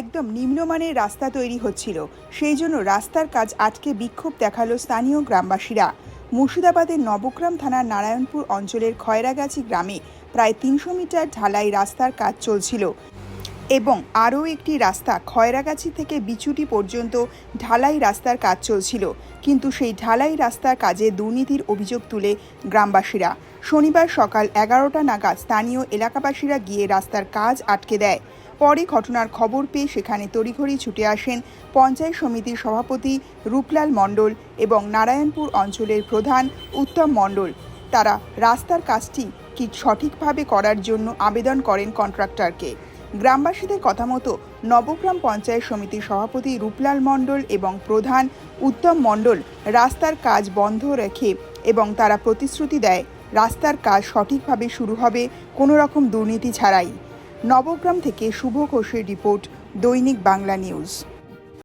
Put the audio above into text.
একদম নিম্নমানের রাস্তা তৈরি হচ্ছিল। সেই জন্য রাস্তার কাজ আটকে বিক্ষোভ দেখাল স্থানীয় গ্রামবাসীরা। মুর্শিদাবাদের নবগ্রাম থানার নারায়ণপুর অঞ্চলের খয়রাগাছি গ্রামে প্রায় তিনশো মিটার ঢালাই রাস্তার কাজ চলছিল এবং আরও একটি রাস্তা খয়রাগাছি থেকে বিচুটি পর্যন্ত ঢালাই রাস্তার কাজ চলছিল। কিন্তু সেই ঢালাই রাস্তার কাজে দুর্নীতির অভিযোগ তুলে গ্রামবাসীরা। শনিবার সকাল এগারোটা নাগাদ স্থানীয় এলাকাবাসীরা গিয়ে রাস্তার কাজ আটকে দেয়। পরে ঘটনার খবর পেয়ে সেখানে তড়িঘড়ি ছুটে আসেন পঞ্চায়েত সমিতির সভাপতি রূপলাল মণ্ডল এবং নারায়ণপুর অঞ্চলের প্রধান উত্তম মণ্ডল। তারা রাস্তার কাজটি কি সঠিকভাবে করার জন্য আবেদন করেন কন্ট্রাক্টরকে। গ্রামবাসীদের কথা মতো নবগ্রাম পঞ্চায়েত সমিতির সভাপতি রূপলাল মণ্ডল এবং প্রধান উত্তম মণ্ডল রাস্তার কাজ বন্ধ রেখে এবং তারা প্রতিশ্রুতি দেয়, রাস্তার কাজ সঠিকভাবে শুরু হবে, কোনো রকম দুর্নীতি ছাড়াই। নবগ্রাম থেকে শুভ ঘোষের রিপোর্ট দৈনিক বাংলা নিউজ।